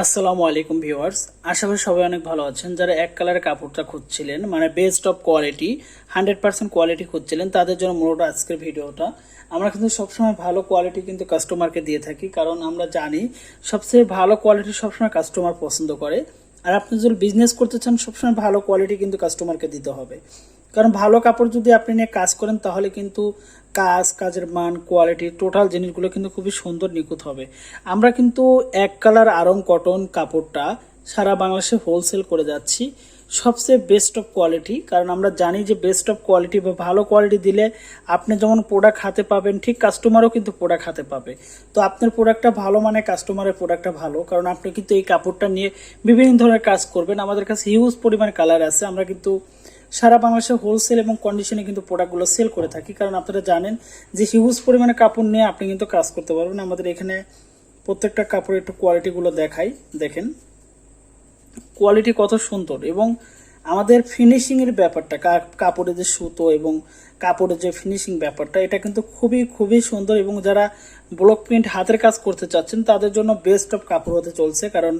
আসসালামু আলাইকুম ভিউয়ার্স। আশা করি সবাই অনেক ভালো আছেন। যারা এক কালারের কাপড়টা খুঁজছিলেন মানে best of quality hundred percent quality খুঁজছিলেন, তাদের জন্য মূলত আজকের ভিডিওটা। আমরা কিন্তু সবসময় ভালো কোয়ালিটি কিন্তু কাস্টমারকে দিয়ে থাকি, কারণ আমরা জানি সবচেয়ে ভালো কোয়ালিটি সবসময় কাস্টমার পছন্দ করে। আর আপনি যদি বিজনেস করতে চান, সবসময় ভালো কোয়ালিটি কিন্তু কাস্টমারকে দিতে হবে। কারণ ভালো কাপড় যদি আপনি নিয়ে কাজ করেন, তাহলে কিন্তু কাজ, কাজের মান কোয়ালিটি টোটাল জিনিসগুলো কিন্তু খুবই সুন্দর নিখুঁত হবে। আমরা কিন্তু এক কালার আরং কটন কাপড়টা সারা বাংলাদেশে হোলসেল করে যাচ্ছি। সবচেয়ে বেস্ট অফ কোয়ালিটি কারণ আমরা জানি যে বেস্ট অফ কোয়ালিটি বা ভালো কোয়ালিটি দিলে আপনি যেমন প্রোডাক্ট হাতে পাবেন, ঠিক কাস্টমারও কিন্তু প্রোডাক্ট হাতে পাবে। তো আপনার প্রোডাক্টটা ভালো মানে কাস্টমারের প্রোডাক্টটা ভালো, কারণ আপনি কিন্তু এই কাপড়টা নিয়ে বিভিন্ন ধরনের কাজ করবেন। আমাদের কাছে হিউজ পরিমাণ কালার আছে, আমরা কিন্তু সারা বাংলাদেশে হোলসেল এবং কন্ডিশনে কিন্তু প্রোডাক্টগুলো সেল করে থাকি। কারণ আপনারা জানেন যে হিউজ পরিমাণে কাপড় নিয়ে আপনি কিন্তু কাজ করতে পারবেন। আমাদের এখানে প্রত্যেকটা কাপড়ের একটু কোয়ালিটিগুলো দেখাই, দেখেন। কোয়ালিটি কত সুন্দর এবং আমাদের ফিনিশিংয়ের ব্যাপারটা কাপড়ের যে সুতো এবং কাপড়ের যে ফিনিশিং ব্যাপারটা, এটা কিন্তু খুবই খুবই সুন্দর এবং যারা ব্লক প্রিন্ট হাতের কাজ করতে চাচ্ছেন, তাদের জন্য বেস্ট অফ কাপড় হতে চলছে। কারণ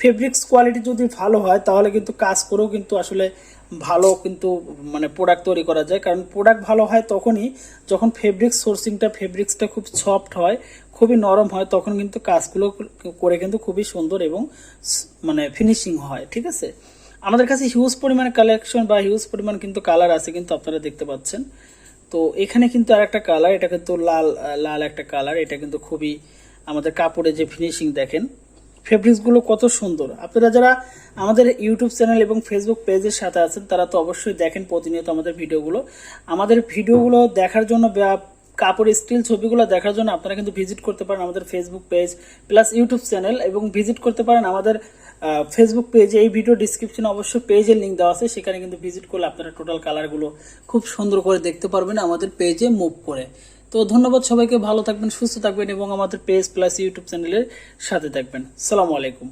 ফেব্রিক্স কোয়ালিটি যদি ভালো হয়, তাহলে কিন্তু কাজ করেও কিন্তু আসলে ভালো কিন্তু মানে প্রোডাক্ট তৈরি করা যায়। কারণ প্রোডাক্ট ভালো হয় তখনই যখন ফেব্রিক্স সোর্সিংটা ফেব্রিক্সটা খুব সফট হয়, খুবই নরম হয়, তখন কিন্তু কাজগুলো করে কিন্তু খুবই সুন্দর এবং মানে ফিনিশিং হয়, ঠিক আছে? আমাদের কাছে হিউজ পরিমাণে কালেকশন বা হিউজ পরিমাণ কিন্তু কালার আছে কিন্তু আপনারা দেখতে পাচ্ছেন। তো এখানে কিন্তু আর একটা কালার এটা কিন্তু লাল লাল একটা কালার এটা কিন্তু খুবই আমাদের কাপড়ে যে ফিনিশিং দেখেন ফেব্রিক্সগুলো কত সুন্দর। আপনারা যারা আমাদের ইউটিউব চ্যানেল এবং ফেসবুক পেজের সাথে আছেন, তারা তো অবশ্যই দেখেন প্রতিনিয়ত আমাদের ভিডিওগুলো আমাদের ভিডিওগুলো দেখার জন্য কাপড় স্টিল ছবিগুলো দেখার জন্য আপনারা কিন্তু ভিজিট করতে পারেন আমাদের Facebook page plus YouTube channel এবং ভিজিট করতে পারেন আমাদের ফেসবুক পেজে এই ভিডিও ডিসক্রিপশনে অবশ্যই পেজের লিঙ্ক দেওয়া আছে, সেখানে কিন্তু ভিজিট করলে আপনারা টোটাল কালারগুলো খুব সুন্দর করে দেখতে পারবেন আমাদের পেজে মুভ করে। তো ধন্যবাদ সবাইকে, ভালো থাকবেন, সুস্থ থাকবেন এবং আমাদের পেজ প্লাস ইউটিউব চ্যানেলের সাথে থাকবেন। সালামু আলাইকুম।